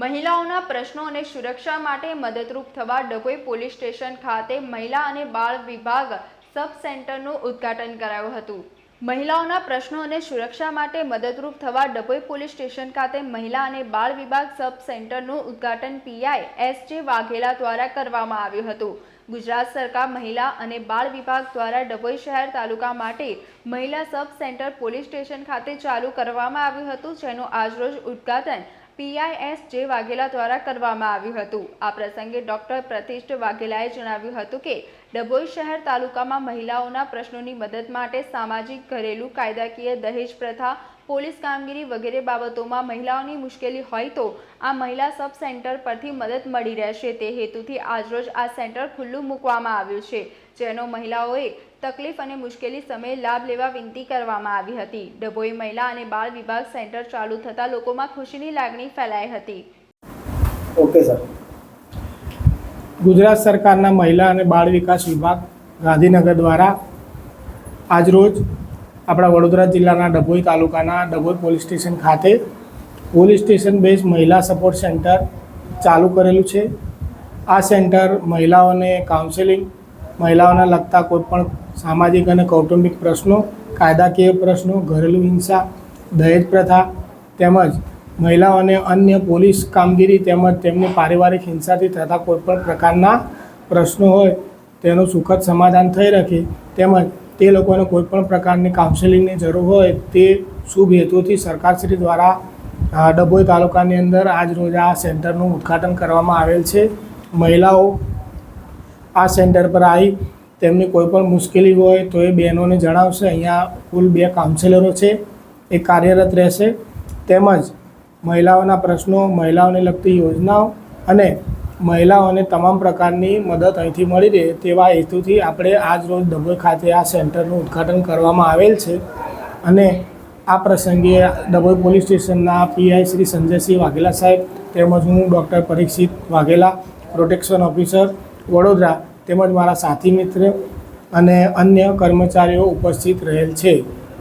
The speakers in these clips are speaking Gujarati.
મહિલાઓના પ્રશ્નો અને સુરક્ષા માટે મદદરૂપ થવા ડભોઈ પોલીસ સ્ટેશન ખાતે મહિલા અને બાળ વિભાગ સબ સેન્ટરનું ઉદ્ઘાટન કરાયું હતું. મહિલાઓના પ્રશ્નો અને સુરક્ષા માટે મદદરૂપ થવા ડભોઈ પોલીસ સ્ટેશન ખાતે મહિલા અને બાળ વિભાગ સબ સેન્ટરનું ઉદ્ઘાટન પીઆઈ એસ જે વાઘેલા દ્વારા કરવામાં આવ્યું હતું. ગુજરાત સરકાર મહિલા અને બાળ વિભાગ દ્વારા ડભોઈ શહેર તાલુકા માટે મહિલા સબ સેન્ટર પોલીસ સ્ટેશન ખાતે ચાલુ કરવામાં આવ્યું હતું, જેનું આજરોજ ઉદ્ઘાટન પીઆઈએસ જે વાઘેલા દ્વારા કરવામાં આવ્યું હતું. આ પ્રસંગે ડોક્ટર પ્રતિષ્ઠ વાઘેલાએ જણાવ્યું હતું કે, ડભોઈ શહેર તાલુકામાં મહિલાઓના પ્રશ્નોની મદદ માટે સામાજિક ઘરેલું કાયદાકીય દહેજ પ્રથા પોલીસ કામગીરી વગેરે બાબતોમાં મહિલાઓની મુશ્કેલી હોય તો આ મહિલા સબ સેન્ટર પરથી મદદ મળી રહેશે. તે હેતુથી આજરોજ આ સેન્ટર ખુલ્લું મૂકવામાં આવ્યું છે જેનો મહિલાઓએ તકલીફ અને મુશ્કેલી સમયે લાભ લેવા વિનંતી કરવામાં આવી હતી. ડભોઈ મહિલા અને બાળ વિભાગ સેન્ટર ચાલુ થતાં લોકોમાં ખુશીની લાગણી ફેલાઈ હતી. Okay sir. ગુજરાત સરકારના મહિલા અને બાળ વિકાસ વિભાગ ગાંધીનગર દ્વારા આજરોજ આપણા વડોદરા જિલ્લાના ડભોઈ તાલુકાના ડભોઈ પોલીસ સ્ટેશન ખાતે પોલીસ સ્ટેશન બેઝ મહિલા સપોર્ટ સેન્ટર ચાલુ કરેલું છે. આ સેન્ટર મહિલાઓને કાઉન્સેલિંગ મહિલાઓને લગતા કોઈપણ સામાજિક અને કૌટુંબિક પ્રશ્નો, કાયદાકીય પ્રશ્નો, ઘરેલું હિંસા, દહેજ પ્રથા તેમજ મહિલાઓને અન્ય પોલીસ કામગીરી તેમજ તેમની પારિવારિક હિંસાથી થતા કોઈપણ પ્રકારના પ્રશ્નો હોય તેનું સુખદ સમાધાન થઈ રહે તેમજ તે લોકોને કોઈપણ પ્રકારની કાઉન્સેલિંગની જરૂર હોય તે શુભ હેતુથી સરકારશ્રી દ્વારા ડભોઈ તાલુકાની અંદર આજ રોજ આ સેન્ટરનું ઉદ્ઘાટન કરવામાં આવેલ છે. મહિલાઓ આ સેન્ટર પર આવી તેમની કોઈ પણ મુશ્કેલી હોય તો એ બહેનોને જણાવશે. અહીંયા કુલ બે કાઉન્સેલરો છે એ કાર્યરત રહેશે. તેમજ મહિલાઓના પ્રશ્નો, મહિલાઓને લગતી યોજનાઓ અને મહિલાઓને તમામ પ્રકારની મદદ અહીંથી મળી રહે તેવા હેતુથી આપણે આજ રોજ ડભોઈ ખાતે આ સેન્ટરનું ઉદ્ઘાટન કરવામાં આવેલ છે. અને આ પ્રસંગે ડભોઈ પોલીસ સ્ટેશનના પીઆઈ શ્રી સંજયસિંહ વાઘેલા સાહેબ તેમજ હું doctor Parikshit Vaghela, protection officer Vadodara તેમજ મારા સાથી મિત્ર અને અન્ય કર્મચારીઓ ઉપસ્થિત રહેલ છે.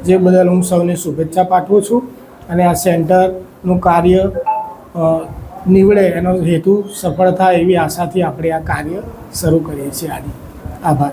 જે બદલ હું સૌને શુભેચ્છા પાઠવું છું. અને આ સેન્ટરનું કાર્ય નીવડે એનો હેતુ સફળ થાય એવી આશાથી આપણે આ કાર્ય શરૂ કરીએ છીએ. આજે આભાર.